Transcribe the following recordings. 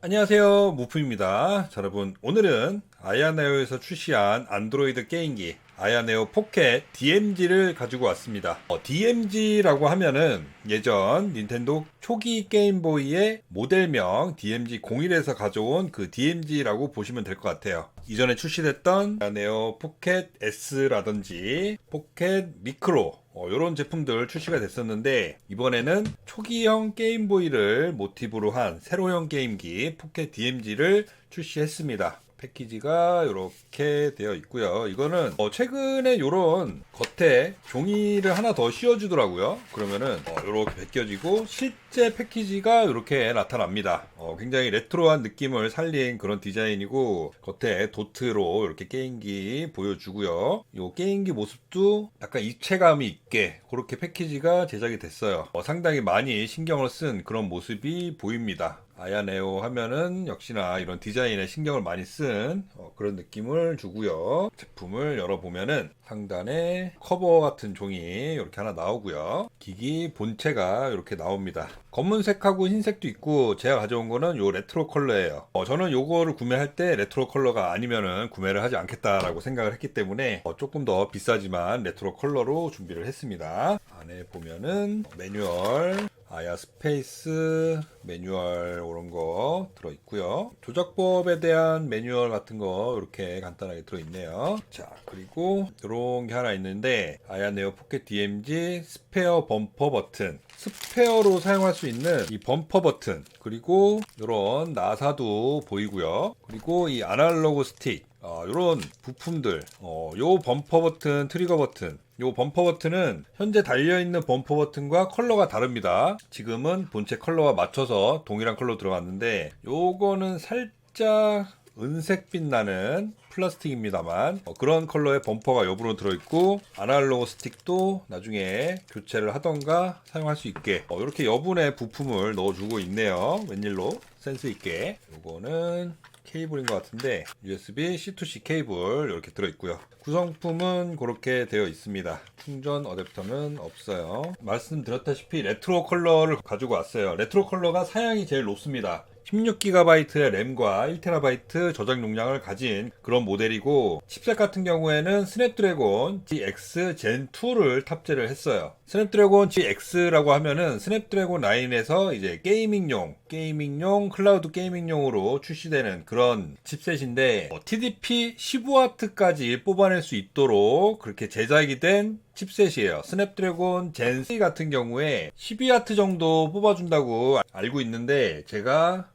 안녕하세요. 무프입니다. 자, 여러분 오늘은 아야네오에서 출시한 안드로이드 게임기 아야네오 포켓 DMG를 가지고 왔습니다. 어, DMG라고 하면은 예전 닌텐도 초기 게임보이의 모델명 DMG01에서 가져온 그 DMG라고 보시면 될 것 같아요. 이전에 출시됐던 아야네오 포켓 S라든지 포켓 미크로 이런 제품들 출시가 됐었는데 이번에는 초기형 게임보이를 모티브로 한 세로형 게임기 포켓 DMG를 출시했습니다. 패키지가 이렇게 되어 있고요. 이거는 어, 최근에 이런 겉에 종이를 하나 더 씌워주더라고요. 그러면은 어, 이렇게 벗겨지고 실제 패키지가 이렇게 나타납니다. 어, 굉장히 레트로한 느낌을 살린 그런 디자인이고 겉에 도트로 이렇게 게임기 보여주고요. 이 게임기 모습도 약간 입체감이 있게 그렇게 패키지가 제작이 됐어요. 어, 상당히 많이 신경을 쓴 그런 모습이 보입니다. 아야네오 하면은 역시나 이런 디자인에 신경을 많이 쓴 어, 그런 느낌을 주고요. 제품을 열어보면은 상단에 커버 같은 종이 이렇게 하나 나오고요. 기기 본체가 이렇게 나옵니다. 검은색하고 흰색도 있고 제가 가져온 거는 요 레트로 컬러예요. 어, 저는 요거를 구매할 때 레트로 컬러가 아니면은 구매를 하지 않겠다라고 생각을 했기 때문에 어, 조금 더 비싸지만 레트로 컬러로 준비를 했습니다. 안에 보면은 매뉴얼 아야 스페이스 매뉴얼 이런 거 들어 있고요. 조작법에 대한 매뉴얼 같은 거 이렇게 간단하게 들어 있네요. 자 그리고 이런 게 하나 있는데 아야 네오 포켓 DMG 스페어 범퍼 버튼 스페어로 사용할 수 있는 이 범퍼 버튼 그리고 이런 나사도 보이고요. 그리고 이 아날로그 스틱 어, 이런 부품들, 어, 요 범퍼 버튼, 트리거 버튼, 요 범퍼 버튼은 현재 달려있는 범퍼 버튼과 컬러가 다릅니다. 지금은 본체 컬러와 맞춰서 동일한 컬러 들어갔는데, 요거는 살짝 은색빛 나는 플라스틱입니다만 어, 그런 컬러의 범퍼가 옆으로 들어있고 아날로그 스틱도 나중에 교체를 하던가 사용할 수 있게 어, 이렇게 여분의 부품을 넣어주고 있네요 웬일로 센스 있게 요거는 케이블인 것 같은데 USB C2C 케이블 이렇게 들어있고요. 구성품은 그렇게 되어 있습니다. 충전 어댑터는 없어요. 말씀드렸다시피 레트로 컬러를 가지고 왔어요. 레트로 컬러가 사양이 제일 높습니다 16GB의 램과 1TB 저장 용량을 가진 그런 모델이고 칩셋 같은 경우에는 스냅드래곤 GX Gen 2를 탑재를 했어요. 스냅드래곤 GX라고 하면은 스냅드래곤 라인에서 이제 게이밍용, 게이밍용, 클라우드 게이밍용으로 출시되는 그런 칩셋인데 어, TDP 15W까지 뽑아낼 수 있도록 그렇게 제작이 된 칩셋이에요. 스냅드래곤 젠3 같은 경우에 12W 정도 뽑아준다고 알고 있는데 제가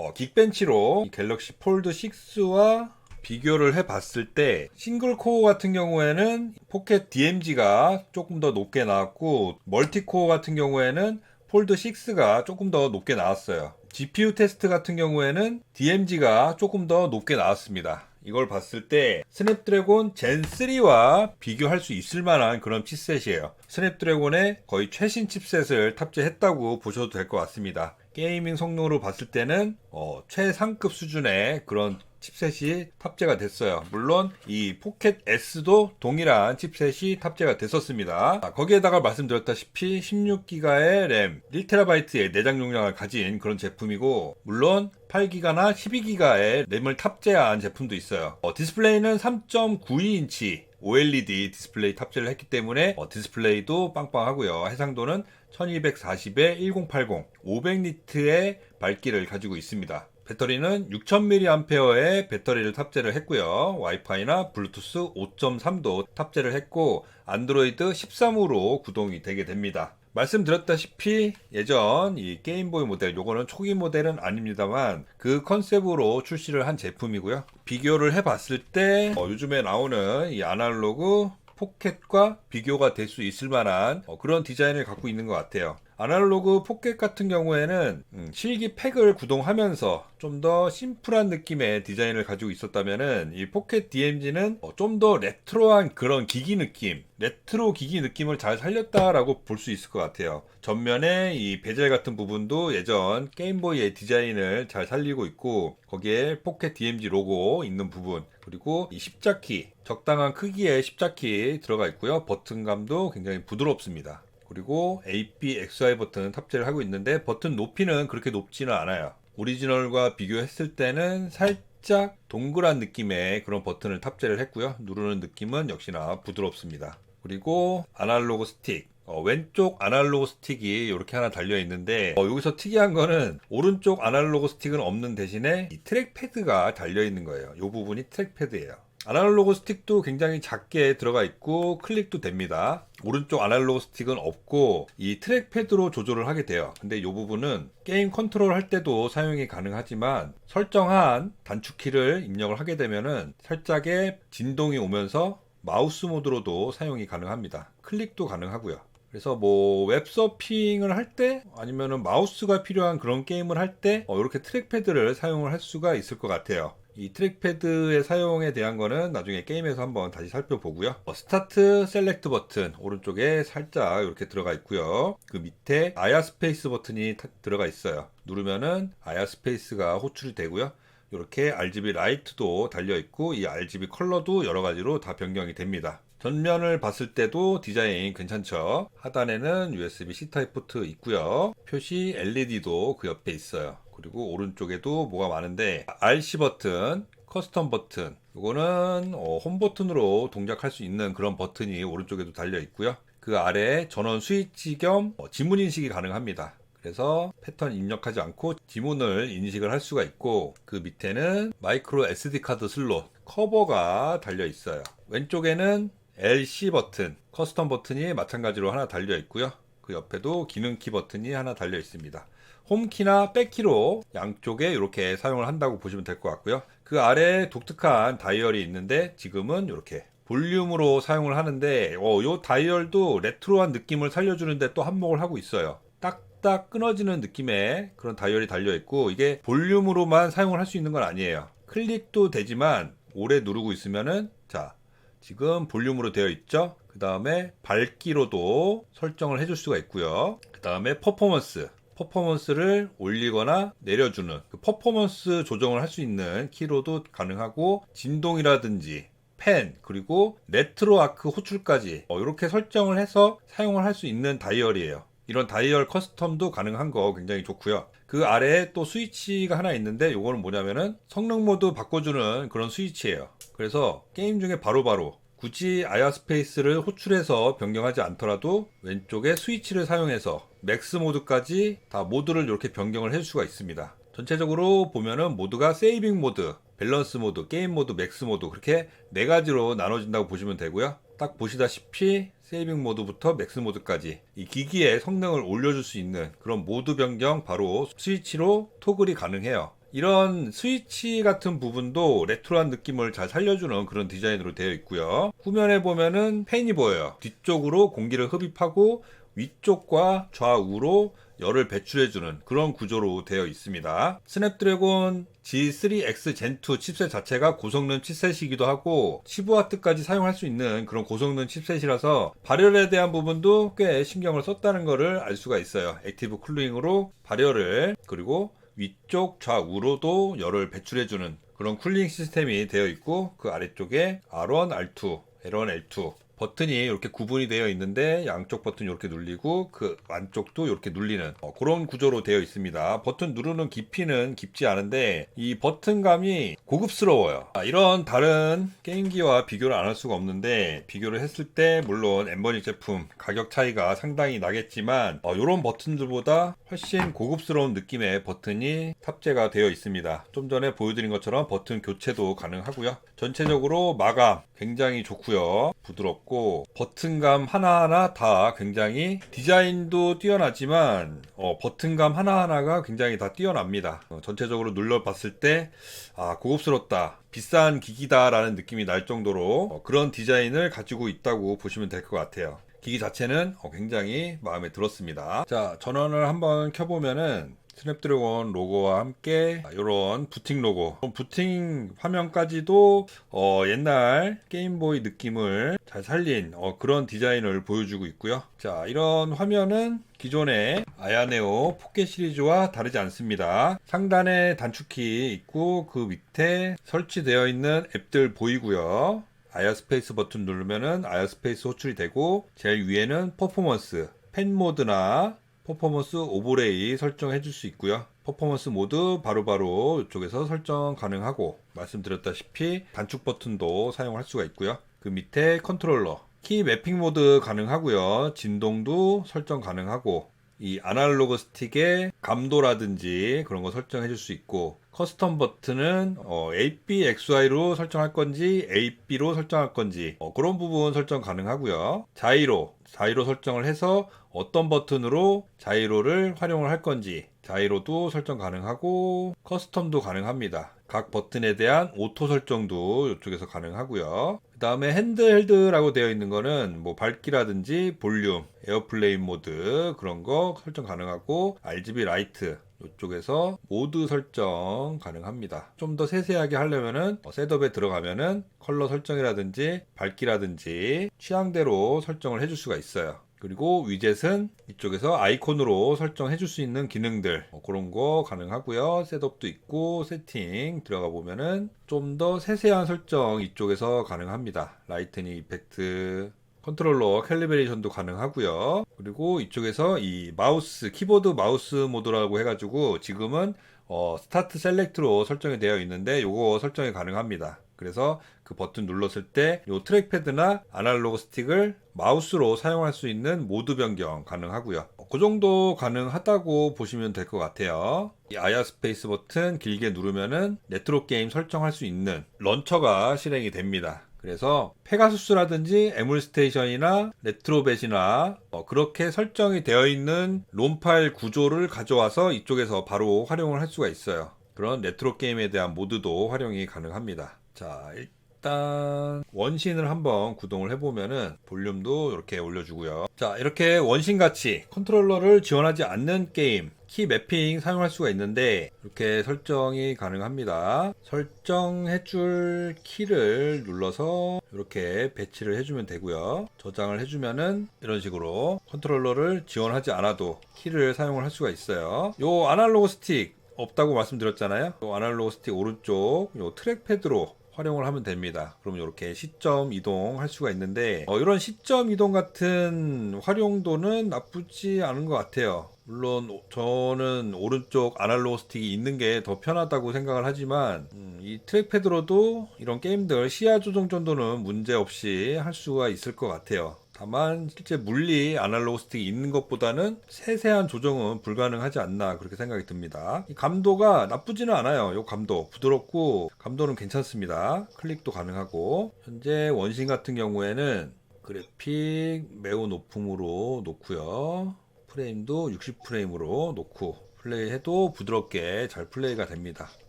어, 긱벤치로 갤럭시 폴드 6와 비교를 해봤을 때 싱글 코어 같은 경우에는 포켓 DMG가 조금 더 높게 나왔고 멀티 코어 같은 경우에는 폴드 6가 조금 더 높게 나왔어요. GPU 테스트 같은 경우에는 DMG가 조금 더 높게 나왔습니다. 이걸 봤을 때 스냅드래곤 젠 3와 비교할 수 있을 만한 그런 칩셋이에요. 스냅드래곤의 거의 최신 칩셋을 탑재했다고 보셔도 될 것 같습니다. 게이밍 성능으로 봤을 때는 어, 최상급 수준의 그런 칩셋이 탑재가 됐어요. 물론 이 포켓 S도 동일한 칩셋이 탑재가 됐었습니다. 아, 거기에다가 말씀드렸다시피 16기가의 램, 1TB의 내장 용량을 가진 그런 제품이고 물론 8기가나 12기가의 램을 탑재한 제품도 있어요. 어, 디스플레이는 3.92인치 OLED 디스플레이 탑재를 했기 때문에 어, 디스플레이도 빵빵하고요. 해상도는 1240에 1080, 500니트의 밝기를 가지고 있습니다. 배터리는 6000mAh의 배터리를 탑재를 했고요. 와이파이나 블루투스 5.3도 탑재를 했고 안드로이드 13으로 구동이 되게 됩니다. 말씀드렸다시피 예전 이 게임보이 모델 요거는 초기 모델은 아닙니다만 그 컨셉으로 출시를 한 제품이고요. 비교를 해봤을 때 어, 요즘에 나오는 이 아날로그 포켓과 비교가 될 수 있을 만한 어, 그런 디자인을 갖고 있는 것 같아요. 아날로그 포켓 같은 경우에는 음, 실기 팩을 구동하면서 좀 더 심플한 느낌의 디자인을 가지고 있었다면은 이 포켓 DMG는 어, 좀더 레트로한 그런 기기 느낌, 레트로 기기 느낌을 잘 살렸다라고 볼 수 있을 것 같아요. 전면에 이 베젤 같은 부분도 예전 게임보이의 디자인을 잘 살리고 있고 거기에 포켓 DMG 로고 있는 부분 그리고 이 십자키 적당한 크기의 십자키 들어가 있고요. 버튼감도 굉장히 부드럽습니다. 그리고 AP, XY 버튼 탑재를 하고 있는데 버튼 높이는 그렇게 높지는 않아요. 오리지널과 비교했을 때는 살짝 동그란 느낌의 그런 버튼을 탑재를 했고요. 누르는 느낌은 역시나 부드럽습니다. 그리고 아날로그 스틱. 어, 왼쪽 아날로그 스틱이 이렇게 하나 달려 있는데 어, 여기서 특이한 거는 오른쪽 아날로그 스틱은 없는 대신에 이 트랙패드가 달려 있는 거예요. 이 부분이 트랙패드예요. 아날로그 스틱도 굉장히 작게 들어가 있고 클릭도 됩니다. 오른쪽 아날로그 스틱은 없고 이 트랙패드로 조절을 하게 돼요. 근데 이 부분은 게임 컨트롤 할 때도 사용이 가능하지만 설정한 단축키를 입력을 하게 되면은 살짝의 진동이 오면서 마우스 모드로도 사용이 가능합니다. 클릭도 가능하고요. 그래서 뭐 웹서핑을 할 때 아니면은 마우스가 필요한 그런 게임을 할때 이렇게 트랙패드를 사용을 할 수가 있을 것 같아요. 이 트랙패드의 사용에 대한 거는 나중에 게임에서 한번 다시 살펴보고요. 어, 스타트 셀렉트 버튼 오른쪽에 살짝 이렇게 들어가 있고요. 그 밑에 아야 스페이스 버튼이 타- 들어가 있어요. 누르면은 아야 스페이스가 호출이 되고요. 이렇게 RGB 라이트도 달려 있고 이 RGB 컬러도 여러 가지로 다 변경이 됩니다. 전면을 봤을 때도 디자인 괜찮죠? 하단에는 USB-C 타입 포트 있고요. 표시 LED도 그 옆에 있어요. 그리고 오른쪽에도 뭐가 많은데 RC 버튼, 커스텀 버튼, 이거는 어, 홈 버튼으로 동작할 수 있는 그런 버튼이 오른쪽에도 달려 있고요. 그 아래 전원 스위치 겸 어, 지문 인식이 가능합니다. 그래서 패턴 입력하지 않고 지문을 인식을 할 수가 있고 그 밑에는 마이크로 SD 카드 슬롯 커버가 달려 있어요. 왼쪽에는 LC 버튼, 커스텀 버튼이 마찬가지로 하나 달려 있고요. 그 옆에도 기능 키 버튼이 하나 달려 있습니다. 홈키나 백키로 양쪽에 이렇게 사용을 한다고 보시면 될 것 같고요. 그 아래 독특한 다이얼이 있는데 지금은 이렇게 볼륨으로 사용을 하는데 어, 요 다이얼도 레트로한 느낌을 살려주는데 또 한몫을 하고 있어요. 딱딱 끊어지는 느낌의 그런 다이얼이 달려 있고 이게 볼륨으로만 사용을 할 수 있는 건 아니에요. 클릭도 되지만 오래 누르고 있으면은 자 지금 볼륨으로 되어 있죠. 그 다음에 밝기로도 설정을 해줄 수가 있고요. 그 다음에 퍼포먼스 퍼포먼스를 올리거나 내려주는 그 퍼포먼스 조정을 할 수 있는 키로도 가능하고 진동이라든지 펜 그리고 레트로 아크 호출까지 어, 이렇게 설정을 해서 사용을 할 수 있는 다이얼이에요. 이런 다이얼 커스텀도 가능한 거 굉장히 좋고요. 그 아래에 또 스위치가 하나 있는데 이거는 뭐냐면은 성능 모드 바꿔주는 그런 스위치예요. 그래서 게임 중에 바로바로 굳이 아야 스페이스를 호출해서 변경하지 않더라도 왼쪽에 스위치를 사용해서 맥스 모드까지 다 모드를 이렇게 변경을 할 수가 있습니다. 전체적으로 보면은 모드가 세이빙 모드, 밸런스 모드, 게임 모드, 맥스 모드 그렇게 네 가지로 나눠진다고 보시면 되고요. 딱 보시다시피 세이빙 모드부터 맥스 모드까지 이 기기의 성능을 올려줄 수 있는 그런 모드 변경 바로 스위치로 토글이 가능해요. 이런 스위치 같은 부분도 레트로한 느낌을 잘 살려주는 그런 디자인으로 되어 있고요. 후면에 보면은 팬이 보여요. 뒤쪽으로 공기를 흡입하고 위쪽과 좌우로 열을 배출해주는 그런 구조로 되어 있습니다. 스냅드래곤 G3X Gen2 칩셋 자체가 고성능 칩셋이기도 하고 15W까지 사용할 수 있는 그런 고성능 칩셋이라서 발열에 대한 부분도 꽤 신경을 썼다는 것을 알 수가 있어요. 액티브 쿨링으로 발열을 그리고 위쪽 좌우로도 열을 배출해주는 그런 쿨링 시스템이 되어 있고 그 아래쪽에 R1, R2, L1, L2 버튼이 이렇게 구분이 되어 있는데 양쪽 버튼 이렇게 눌리고 그 안쪽도 이렇게 눌리는 어, 그런 구조로 되어 있습니다. 버튼 누르는 깊이는 깊지 않은데 이 버튼감이 고급스러워요. 아, 이런 다른 게임기와 비교를 안 할 수가 없는데 비교를 했을 때 물론 엠버닉 제품 가격 차이가 상당히 나겠지만 어, 이런 버튼들보다 훨씬 고급스러운 느낌의 버튼이 탑재가 되어 있습니다. 좀 전에 보여드린 것처럼 버튼 교체도 가능하고요. 전체적으로 마감 굉장히 좋고요. 부드럽고 버튼감 하나하나 다 굉장히 디자인도 뛰어나지만 어, 버튼감 하나하나가 굉장히 다 뛰어납니다. 어, 전체적으로 눌러봤을 때 아, 고급스럽다. 비싼 기기다라는 느낌이 날 정도로 어, 그런 디자인을 가지고 있다고 보시면 될 것 같아요. 기기 자체는 어, 굉장히 마음에 들었습니다. 자, 전원을 한번 켜보면은 스냅드래곤 로고와 함께 이런 부팅 로고, 부팅 화면까지도 어, 옛날 게임보이 느낌을 잘 살린 어, 그런 디자인을 보여주고 있고요. 자, 이런 화면은 기존의 아야네오 포켓 시리즈와 다르지 않습니다. 상단에 단축키 있고 그 밑에 설치되어 있는 앱들 보이고요. 아야 스페이스 버튼 누르면은 아야 스페이스 호출이 되고 제일 위에는 퍼포먼스, 펜 모드나 퍼포먼스 오버레이 설정해 줄 수 있고요. 퍼포먼스 모드 바로바로 이쪽에서 설정 가능하고 말씀드렸다시피 단축 버튼도 사용할 수가 있고요. 그 밑에 컨트롤러 키 매핑 모드 가능하고요. 진동도 설정 가능하고 이 아날로그 스틱의 감도라든지 그런 거 설정해 줄 수 있고 커스텀 버튼은 어, ABXY로 설정할 건지 AB로 설정할 건지 어, 그런 부분 설정 가능하고요. 자이로 자이로 설정을 해서 어떤 버튼으로 자이로를 활용을 할 건지 자이로도 설정 가능하고 커스텀도 가능합니다. 각 버튼에 대한 오토 설정도 이쪽에서 가능하고요. 그 다음에 핸드헬드라고 되어 있는 거는 뭐 밝기라든지 볼륨, 에어플레인 모드 그런 거 설정 가능하고 RGB 라이트 이쪽에서 모드 설정 가능합니다. 좀 더 세세하게 하려면은 어, 셋업에 들어가면은 컬러 설정이라든지 밝기라든지 취향대로 설정을 해줄 수가 있어요. 그리고 위젯은 이쪽에서 아이콘으로 설정해 줄 수 있는 기능들 어, 그런 거 가능하고요. 셋업도 있고 세팅 들어가 보면은 좀 더 세세한 설정 이쪽에서 가능합니다. 라이트닝 이펙트 컨트롤러 캘리브레이션도 가능하고요. 그리고 이쪽에서 이 마우스 키보드 마우스 모드라고 해가지고 지금은 어, 스타트 셀렉트로 설정이 되어 있는데 요거 설정이 가능합니다. 그래서 그 버튼 눌렀을 때요 트랙패드나 아날로그 스틱을 마우스로 사용할 수 있는 모드 변경 가능하고요. 그 정도 가능하다고 보시면 될 것 같아요. 이 아야 스페이스 버튼 길게 누르면은 레트로 게임 설정할 수 있는 런처가 실행이 됩니다. 그래서 페가수스라든지 에물스테이션이나 레트로벳이나 어, 그렇게 설정이 되어 있는 롬 파일 구조를 가져와서 이쪽에서 바로 활용을 할 수가 있어요. 그런 레트로 게임에 대한 모드도 활용이 가능합니다. 자, 일단 원신을 한번 구동을 해보면은 볼륨도 이렇게 올려주고요. 자, 이렇게 원신같이 컨트롤러를 지원하지 않는 게임 키 매핑 사용할 수가 있는데 이렇게 설정이 가능합니다. 설정해줄 키를 눌러서 이렇게 배치를 해주면 되고요. 저장을 해주면은 이런 식으로 컨트롤러를 지원하지 않아도 키를 사용을 할 수가 있어요. 요 아날로그 스틱 없다고 말씀드렸잖아요. 요 아날로그 스틱 오른쪽 요 트랙패드로 활용을 하면 됩니다. 그럼 이렇게 시점 이동할 수가 있는데 어, 이런 시점 이동 같은 활용도는 나쁘지 않은 것 같아요. 물론 오- 저는 오른쪽 아날로그 스틱이 있는 게 더 편하다고 생각을 하지만 음, 이 트랙패드로도 이런 게임들 시야 조정 정도는 문제 없이 할 수가 있을 것 같아요. 다만 실제 물리 아날로그 스틱이 있는 것보다는 세세한 조정은 불가능하지 않나 그렇게 생각이 듭니다. 이 감도가 나쁘지는 않아요. 이 감도 부드럽고 감도는 괜찮습니다. 클릭도 가능하고 현재 원신 같은 경우에는 그래픽 매우 높음으로 놓고요. 프레임도 60프레임으로 놓고 플레이해도 부드럽게 잘 플레이가 됩니다.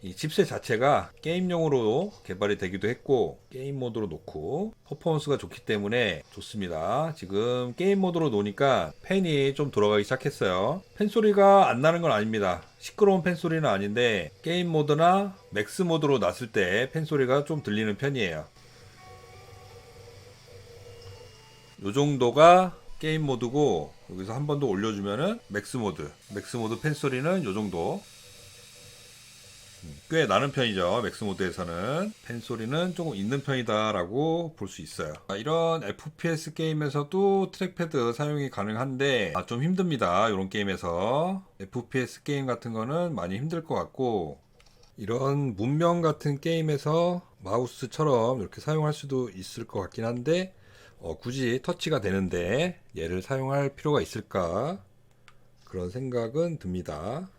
이 칩셋 자체가 게임용으로 개발이 되기도 했고 게임 모드로 놓고 퍼포먼스가 좋기 때문에 좋습니다. 지금 게임 모드로 놓으니까 팬이 좀 돌아가기 시작했어요. 팬 소리가 안 나는 건 아닙니다. 시끄러운 팬 소리는 아닌데 게임 모드나 맥스 모드로 놨을 때 팬 소리가 좀 들리는 편이에요. 요 정도가 게임 모드고 여기서 한 번 더 올려주면은 맥스 모드. 맥스 모드 팬 소리는 요 정도. 음, 꽤 나는 편이죠 맥스 모드에서는. 팬 소리는 조금 있는 편이다라고 볼 수 있어요. 아, 이런 FPS 게임에서도 트랙패드 사용이 가능한데 아, 좀 힘듭니다 이런 게임에서. FPS 게임 같은 거는 많이 힘들 것 같고 이런 문명 같은 게임에서 마우스처럼 이렇게 사용할 수도 있을 것 같긴 한데 어, 굳이 터치가 되는데 얘를 사용할 필요가 있을까 그런 생각은 듭니다.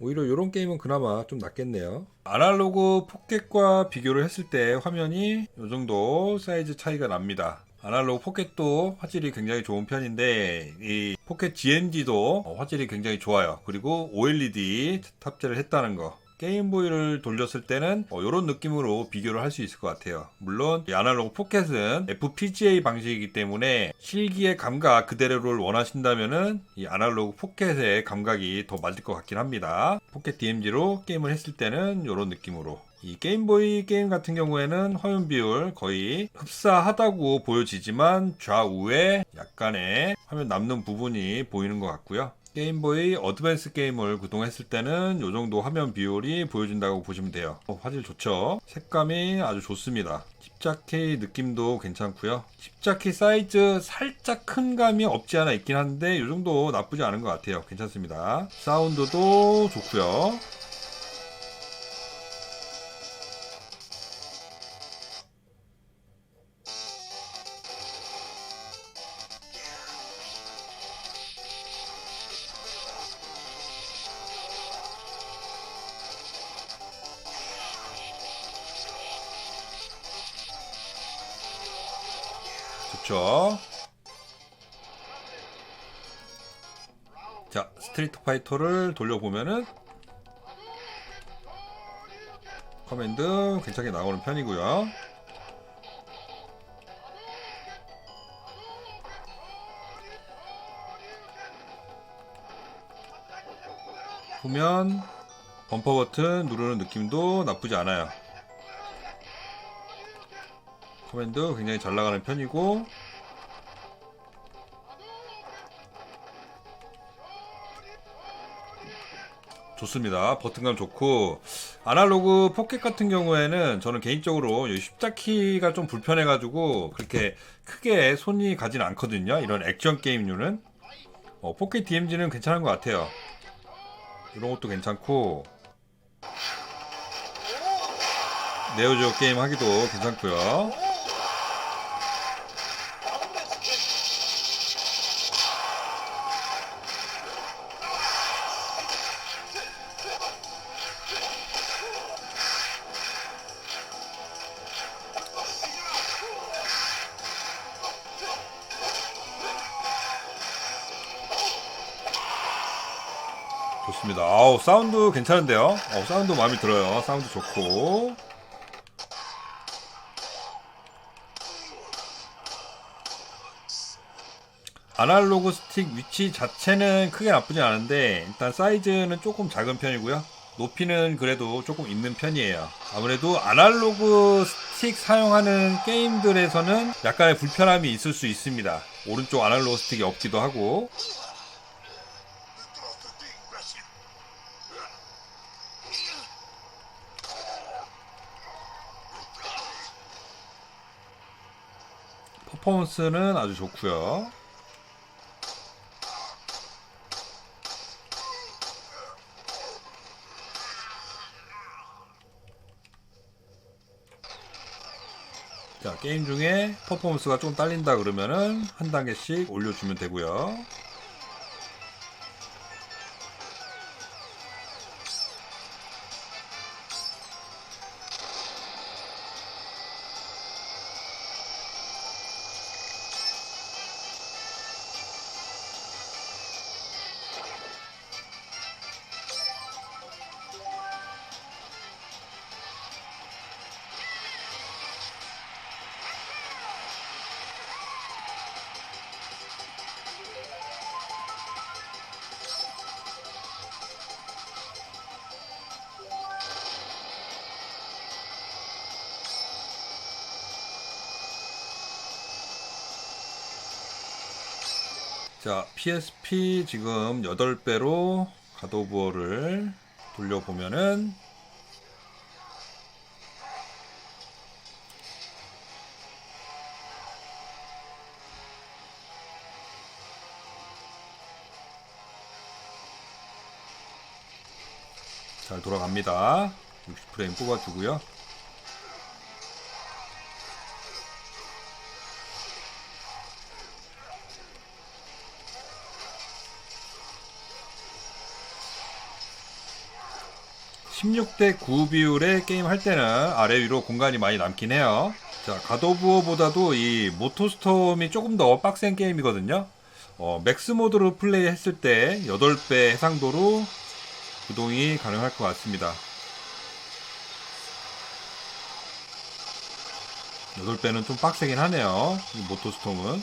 오히려 이런 게임은 그나마 좀 낫겠네요. 아날로그 포켓과 비교를 했을 때 화면이 이 정도 사이즈 차이가 납니다. 아날로그 포켓도 화질이 굉장히 좋은 편인데 이 포켓 GNG도 화질이 굉장히 좋아요. 그리고 OLED 탑재를 했다는 거. 게임보이를 돌렸을 때는 이런 느낌으로 비교를 할 수 있을 것 같아요. 물론 이 아날로그 포켓은 FPGA 방식이기 때문에 실기의 감각 그대로를 원하신다면은 이 아날로그 포켓의 감각이 더 맞을 것 같긴 합니다. 포켓 DMG로 게임을 했을 때는 이런 느낌으로 이 게임보이 게임 같은 경우에는 화면 비율 거의 흡사하다고 보여지지만 좌우에 약간의 화면 남는 부분이 보이는 것 같고요. 게임보이 어드밴스 게임을 그동안 했을 때는 이 정도 화면 비율이 보여준다고 보시면 돼요. 어, 화질 좋죠? 색감이 아주 좋습니다. 십자키 느낌도 괜찮고요. 십자키 사이즈 살짝 큰 감이 없지 않아 있긴 한데 이 정도 나쁘지 않은 것 같아요. 괜찮습니다. 사운드도 좋고요. 좋죠. 자, 스트리트 파이터를 돌려보면은 커맨드 괜찮게 나오는 편이고요. 보면 범퍼 버튼 누르는 느낌도 나쁘지 않아요. 커맨드 굉장히 잘 나가는 편이고 좋습니다. 버튼감 좋고 아날로그 포켓 같은 경우에는 저는 개인적으로 이 십자키가 좀 불편해가지고 그렇게 크게 손이 가진 않거든요. 이런 액션 게임류는 어, 포켓 DMG는 괜찮은 것 같아요. 이런 것도 괜찮고 네오지오 게임 하기도 괜찮고요. 사운드 괜찮은데요? 어, 사운드 마음에 들어요. 사운드 좋고 아날로그 스틱 위치 자체는 크게 나쁘지 않은데 일단 사이즈는 조금 작은 편이고요. 높이는 그래도 조금 있는 편이에요. 아무래도 아날로그 스틱 사용하는 게임들에서는 약간의 불편함이 있을 수 있습니다. 오른쪽 아날로그 스틱이 없기도 하고 퍼포먼스는 아주 좋고요. 자, 게임 중에 퍼포먼스가 좀 딸린다 그러면은 한 단계씩 올려주면 되고요. 자, PSP 지금 8배로 가도부어를 돌려보면은 잘 돌아갑니다. 60프레임 뽑아주고요. (16대 9) 비율의 게임 할 때는 아래 위로 공간이 많이 남긴 해요. 자 가도부어보다도 이 모토스톰이 조금 더 빡센 게임이거든요. 어, 맥스 모드로 플레이 했을 때 8배 해상도로 구동이 가능할 것 같습니다. 8배는 좀 빡세긴 하네요 이 모토스톰은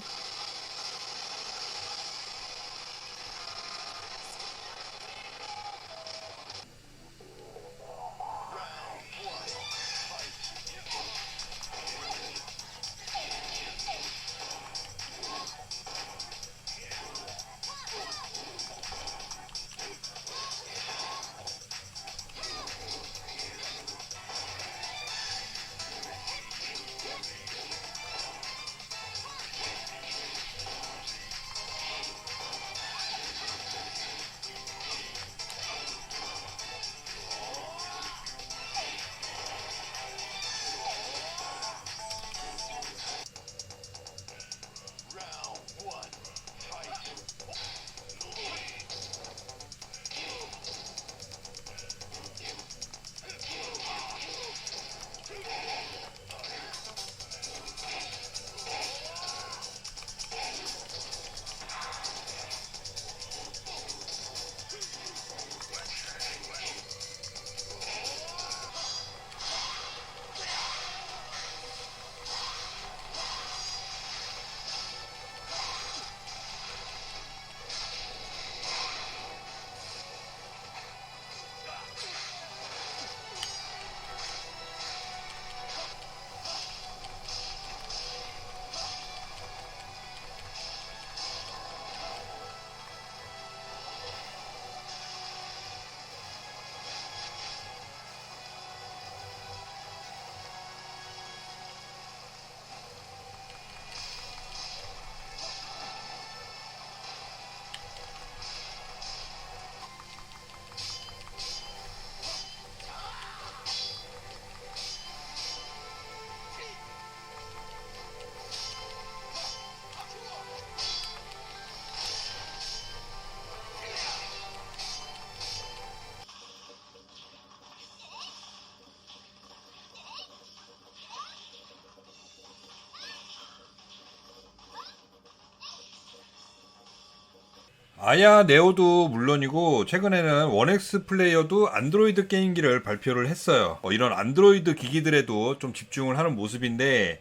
아야 네오도 물론이고 최근에는 원엑스 플레이어도 안드로이드 게임기를 발표를 했어요. 어, 이런 안드로이드 기기들에도 좀 집중을 하는 모습인데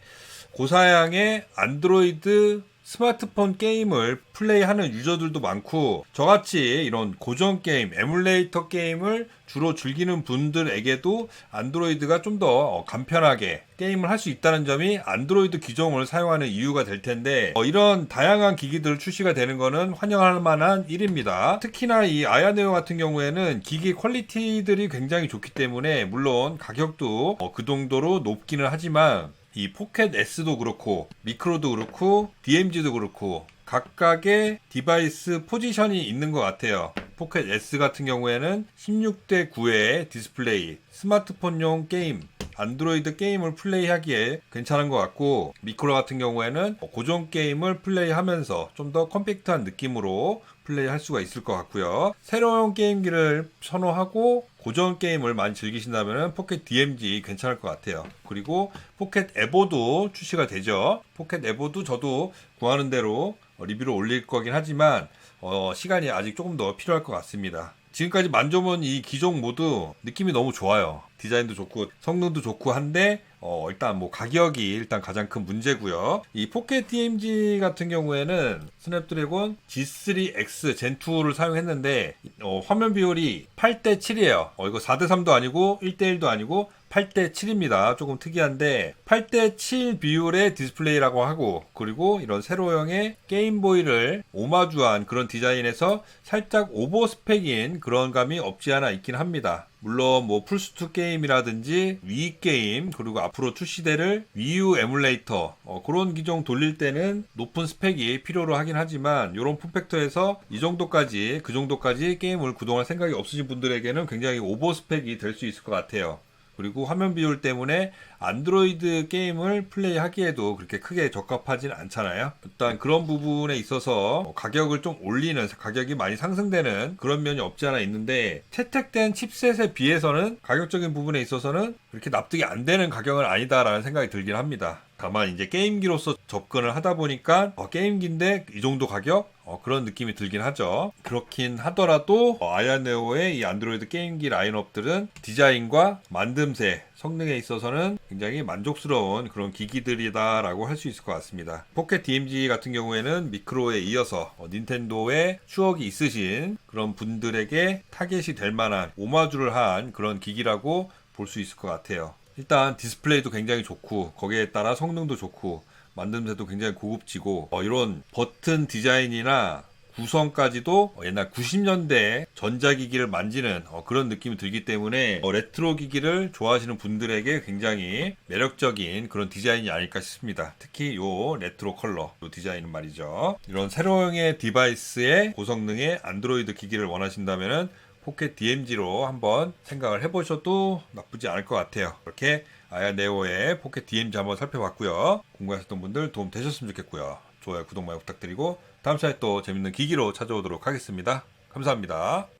고사양의 안드로이드 스마트폰 게임을 플레이하는 유저들도 많고 저같이 이런 고전 게임, 에뮬레이터 게임을 주로 즐기는 분들에게도 안드로이드가 좀 더 간편하게 게임을 할 수 있다는 점이 안드로이드 기종을 사용하는 이유가 될 텐데 어, 이런 다양한 기기들 출시가 되는 것은 환영할 만한 일입니다. 특히나 이 아야네오 같은 경우에는 기기 퀄리티들이 굉장히 좋기 때문에 물론 가격도 어, 그 정도로 높기는 하지만 이 포켓 S도 그렇고 미크로도 그렇고 DMG도 그렇고 각각의 디바이스 포지션이 있는 것 같아요. 포켓 S 같은 경우에는 16대 9의 디스플레이, 스마트폰용 게임, 안드로이드 게임을 플레이하기에 괜찮은 것 같고 미크로 같은 경우에는 고전 게임을 플레이하면서 좀 더 컴팩트한 느낌으로 플레이할 수가 있을 것 같고요. 새로운 게임기를 선호하고 고전 게임을 많이 즐기신다면 포켓 DMG 괜찮을 것 같아요. 그리고 포켓 에보도 출시가 되죠. 포켓 에보도 저도 구하는 대로 리뷰를 올릴 거긴 하지만 어, 시간이 아직 조금 더 필요할 것 같습니다. 지금까지 만져본 이 기종 모두 느낌이 너무 좋아요. 디자인도 좋고 성능도 좋고 한데 어, 일단 뭐 가격이 일단 가장 큰 문제고요. 이 포켓 DMG 같은 경우에는 스냅드래곤 G3X 젠2를 사용했는데 어, 화면 비율이 8대 7이에요. 어, 이거 4대 3도 아니고 1대 1도 아니고 8대 7입니다. 조금 특이한데 8대 7 비율의 디스플레이라고 하고 그리고 이런 세로형의 게임보이를 오마주한 그런 디자인에서 살짝 오버 스펙인 그런 감이 없지 않아 있긴 합니다. 물론 뭐 플스2 게임이라든지 위 게임 그리고 앞으로 출시될 위유 에뮬레이터 어, 그런 기종 돌릴 때는 높은 스펙이 필요로 하긴 하지만 이런 폼팩터에서 이 정도까지 그 정도까지 게임을 구동할 생각이 없으신 분들에게는 굉장히 오버 스펙이 될 수 있을 것 같아요. 그리고 화면 비율 때문에 안드로이드 게임을 플레이하기에도 그렇게 크게 적합하진 않잖아요. 일단 그런 부분에 있어서 가격을 좀 올리는 가격이 많이 상승되는 그런 면이 없지 않아 있는데 채택된 칩셋에 비해서는 가격적인 부분에 있어서는 그렇게 납득이 안 되는 가격은 아니다라는 생각이 들긴 합니다. 다만 이제 게임기로서 접근을 하다 보니까 어, 게임기인데 이 정도 가격 어, 그런 느낌이 들긴 하죠. 그렇긴 하더라도 어, 아야네오의 이 안드로이드 게임기 라인업들은 디자인과 만듦새 성능에 있어서는 굉장히 만족스러운 그런 기기들이다라고 할 수 있을 것 같습니다. 포켓 DMG 같은 경우에는 미크로에 이어서 어, 닌텐도의 추억이 있으신 그런 분들에게 타겟이 될 만한 오마주를 한 그런 기기라고 볼 수 있을 것 같아요. 일단 디스플레이도 굉장히 좋고 거기에 따라 성능도 좋고 만듦새도 굉장히 고급지고 어, 이런 버튼 디자인이나 구성까지도 옛날 90년대 전자기기를 만지는 어, 그런 느낌이 들기 때문에 어, 레트로 기기를 좋아하시는 분들에게 굉장히 매력적인 그런 디자인이 아닐까 싶습니다. 특히 요 레트로 컬러 요 디자인은 말이죠. 이런 세로형의 디바이스의 고성능의 안드로이드 기기를 원하신다면은 포켓 DMG로 한번 생각을 해보셔도 나쁘지 않을 것 같아요. 이렇게 아야 네오의 포켓 DMG 한번 살펴봤고요. 궁금하셨던 분들 도움 되셨으면 좋겠고요. 좋아요, 구독 많이 부탁드리고 다음 시간에 또 재밌는 기기로 찾아오도록 하겠습니다. 감사합니다.